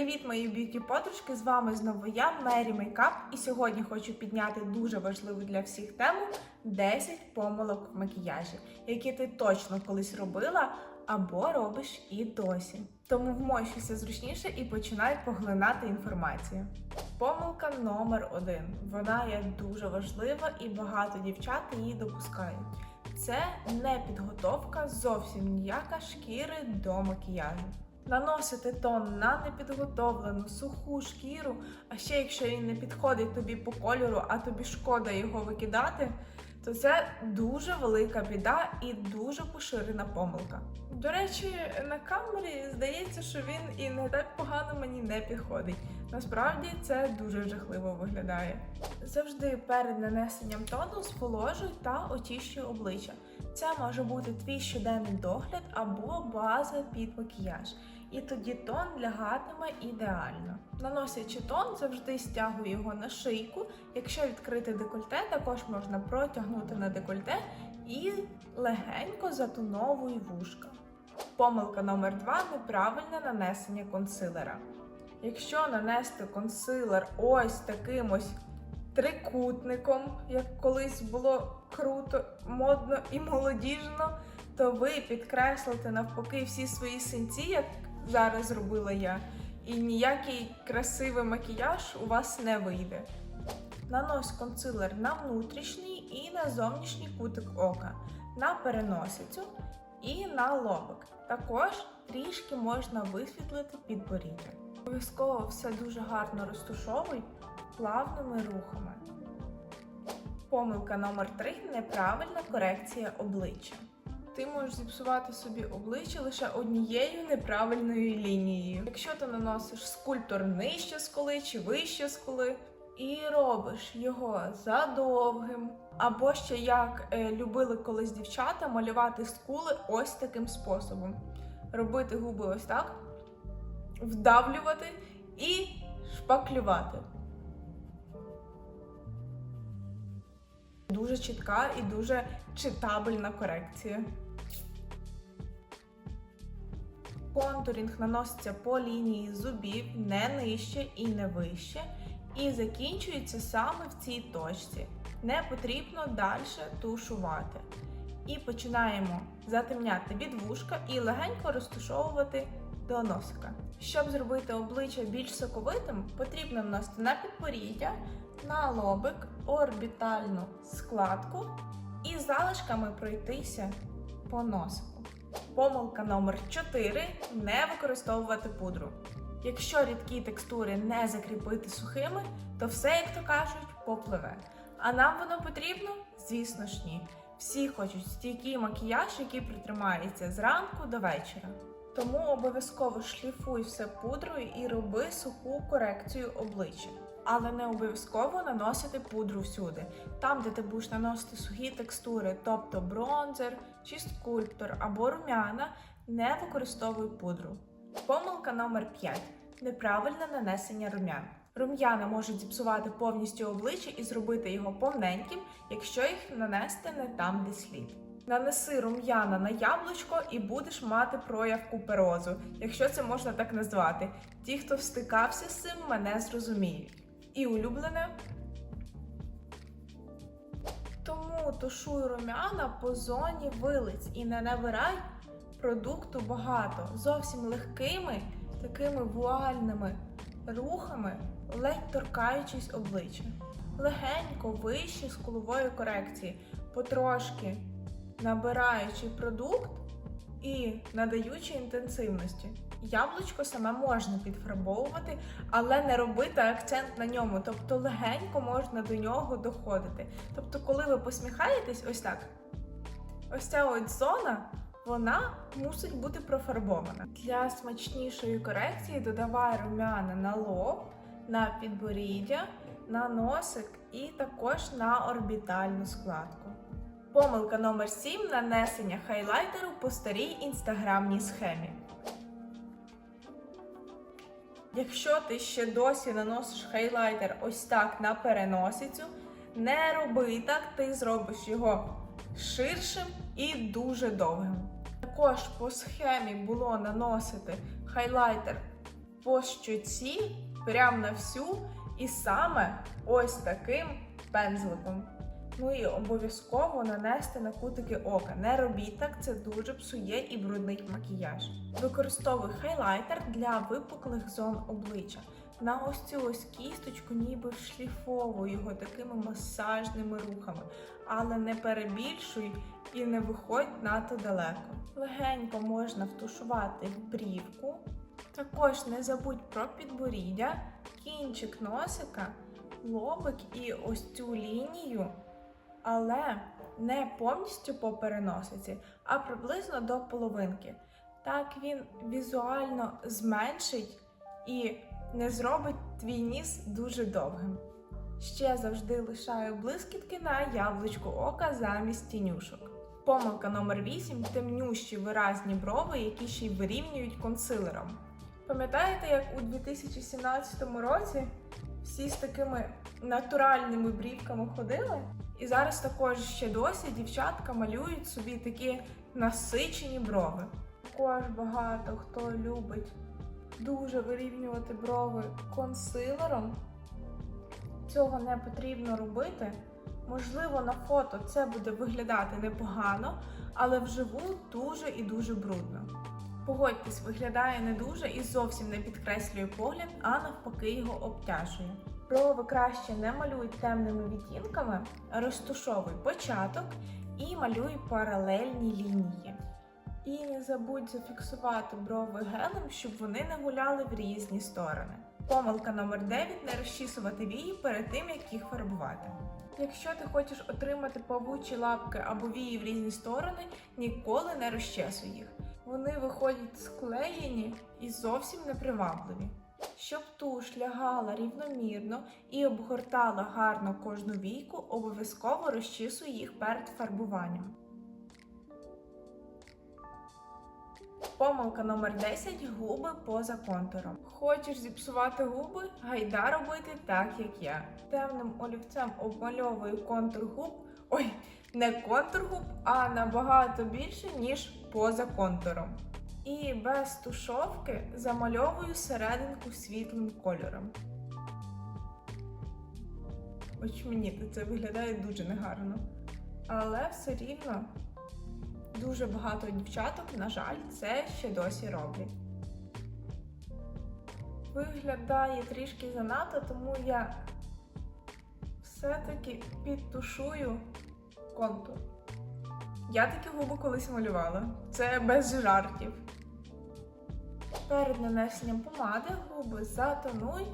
Привіт, мої б'юті подружки! З вами знову я, Мері Мейкап, і сьогодні хочу підняти дуже важливу для всіх тему 10 помилок в макіяжі, які ти точно колись робила або робиш і досі. Тому вмощуйся зручніше і починай поглинати інформацію. Помилка номер один. Вона є дуже важлива і багато дівчат її допускають. Це не підготовка зовсім ніяка шкіри до макіяжу. Наносити тон на непідготовлену суху шкіру, а ще якщо він не підходить тобі по кольору, а тобі шкода його викидати, то це дуже велика біда і дуже поширена помилка. До речі, на камері здається, що він і не так погано мені не підходить. Насправді це дуже жахливо виглядає. Завжди перед нанесенням тону зволожуй та очищуй обличчя. Це може бути твій щоденний догляд або база під макіяж. І тоді тон лягатиме ідеально. Наносячи тон, завжди стягуй його на шийку. Якщо відкрити декольте, також можна протягнути на декольте і легенько затоновуй вушка. Помилка номер 2 неправильне нанесення консилера. Якщо нанести консилер ось таким ось трикутником, як колись було круто, модно і молодіжно, то ви підкреслите навпаки всі свої синці, як зараз зробила я, і ніякий красивий макіяж у вас не вийде. Нанось консилер на внутрішній і на зовнішній кутик ока, на переносицю і на лобик. Також трішки можна висвітлити підборіддя. Обов'язково все дуже гарно розтушовуй плавними рухами. Помилка номер 3 неправильна корекція обличчя. Ти можеш зіпсувати собі обличчя лише однією неправильною лінією. Якщо ти наносиш скульптор нижче скули чи вище скули, і робиш його задовгим, або ще як е, любили колись дівчата малювати скули ось таким способом. Робити губи ось так, вдавлювати і шпаклювати. Дуже чітка і дуже читабельна корекція. Контурінг наноситься по лінії зубів не нижче і не вище, і закінчується саме в цій точці. Не потрібно далі тушувати. І починаємо затемняти від вушка і легенько розтушовувати до носика. Щоб зробити обличчя більш соковитим, потрібно наносити на підборіддя, на лобик, орбітальну складку і залишками пройтися по носику. Помилка номер 4 не використовувати пудру. Якщо рідкі текстури не закріпити сухими, то все, як то кажуть, попливе. А нам воно потрібно? Звісно ж ні. Всі хочуть стійкий макіяж, який притримається зранку до вечора. Тому обов'язково шліфуй все пудрою і роби суху корекцію обличчя. Але не обов'язково наносити пудру всюди. Там, де ти будеш наносити сухі текстури, тобто бронзер чи скульптор або румяна, не використовуй пудру. Помилка номер 5. Неправильне нанесення румян. Рум'яна можуть зіпсувати повністю обличчя і зробити його повненьким, якщо їх нанести не там, де слід. Нанеси рум'яна на яблучко і будеш мати прояв куперозу, якщо це можна так назвати. Ті, хто встикався з цим, мене зрозуміють. І улюблене. Тому тушуй рум'яна по зоні вилиць і не набирай продукту багато, зовсім легкими, такими вуальними рухами, ледь торкаючись обличчя. Легенько вище скулової корекції, потрошки набираючи продукт і надаючи інтенсивності. Яблучко саме можна підфарбовувати, але не робити акцент на ньому, тобто легенько можна до нього доходити. Тобто, коли ви посміхаєтесь, ось так, ось ця ось зона, вона мусить бути профарбована. Для смачнішої корекції додавай румяна на лоб, на підборіддя, на носик і також на орбітальну складку. Помилка номер 7 нанесення хайлайтеру по старій інстаграмній схемі. Якщо ти ще досі наносиш хайлайтер ось так на переносицю, не роби так, ти зробиш його ширшим і дуже довгим. Також по схемі було наносити хайлайтер по щоці, прямо на всю, і саме ось таким пензликом. Ну і обов'язково нанести на кутики ока. Не робіть так, це дуже псує і бруднить макіяж. Використовуй хайлайтер для випуклих зон обличчя. На ось цю ось кісточку ніби вшліфовуй його такими масажними рухами, але не перебільшуй і не виходь надто далеко. Легенько можна втушувати брівку. Також не забудь про підборіддя, кінчик носика, лобик і ось цю лінію, але не повністю по переносиці, а приблизно до половинки. Так він візуально зменшить і не зробить твій ніс дуже довгим. Ще завжди лишаю блискітки на яблучку ока замість тінюшок. Помилка номер 8 темнющі виразні брови, які ще й вирівнюють консилером. Пам'ятаєте, як у 2017 році всі з такими натуральними брівками ходили? І зараз також ще досі дівчатка малюють собі такі насичені брови. Також багато хто любить дуже вирівнювати брови консилером. Цього не потрібно робити. Можливо, на фото це буде виглядати непогано, але вживу дуже і дуже брудно. Погодьтесь, виглядає не дуже і зовсім не підкреслює погляд, а навпаки його обтяжує. Брови краще не малюй темними відтінками, розтушовуй початок і малюй паралельні лінії. І не забудь зафіксувати брови гелем, щоб вони не гуляли в різні сторони. Помилка номер 9 не розчісувати вії перед тим, як їх фарбувати. Якщо ти хочеш отримати павучі лапки або вії в різні сторони, ніколи не розчесуй їх. Вони виходять склеєні і зовсім непривабливі. Щоб туш лягала рівномірно і обгортала гарно кожну війку, обов'язково розчісуй їх перед фарбуванням. Помилка номер 10 губи поза контуром. Хочеш зіпсувати губи? Гайда робити так, як я. Темним олівцем обмальовую контур губ. Ой, не контур губ, а набагато більше, ніж поза контуром. І без тушовки замальовую серединку світлим кольором. Хоч мені це виглядає дуже негарно. Але все рівно дуже багато дівчаток, на жаль, це ще досі роблять. Виглядає трішки занадто, тому я все-таки підтушую контур. Я такі губи колись малювала. Це без жартів. Перед нанесенням помади губи затонуй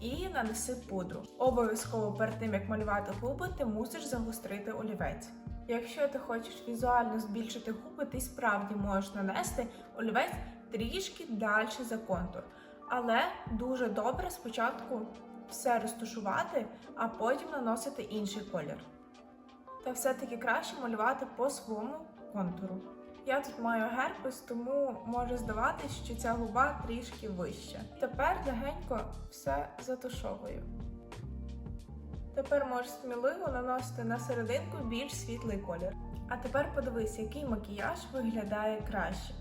і нанеси пудру. Обов'язково перед тим, як малювати губи, ти мусиш загострити олівець. Якщо ти хочеш візуально збільшити губи, ти справді можеш нанести олівець трішки далі за контур. Але дуже добре спочатку все розташувати, а потім наносити інший колір. Та все-таки краще малювати по своєму контуру. Я тут маю герпес, тому може здаватись, що ця губа трішки вища. Тепер легенько все затушовую. Тепер можеш сміливо наносити на серединку більш світлий колір. А тепер подивись, який макіяж виглядає краще.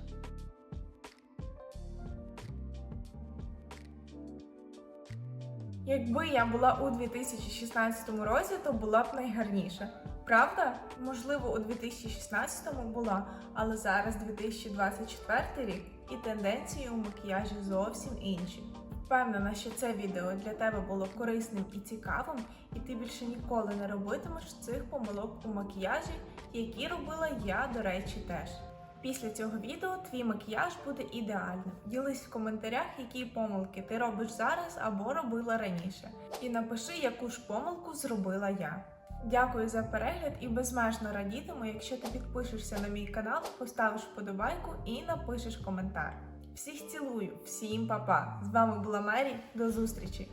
Якби я була у 2016 році, то була б найгарніша. Правда? Можливо, у 2016-му була, але зараз 2024 рік і тенденції у макіяжі зовсім інші. Впевнена, що це відео для тебе було корисним і цікавим, і ти більше ніколи не робитимеш цих помилок у макіяжі, які робила я, до речі, теж. Після цього відео твій макіяж буде ідеальним. Ділись в коментарях, які помилки ти робиш зараз або робила раніше. І напиши, яку ж помилку зробила я. Дякую за перегляд і безмежно радітиму, якщо ти підпишешся на мій канал, поставиш вподобайку і напишеш коментар. Всіх цілую, всім па-па! З вами була Мері. До зустрічі!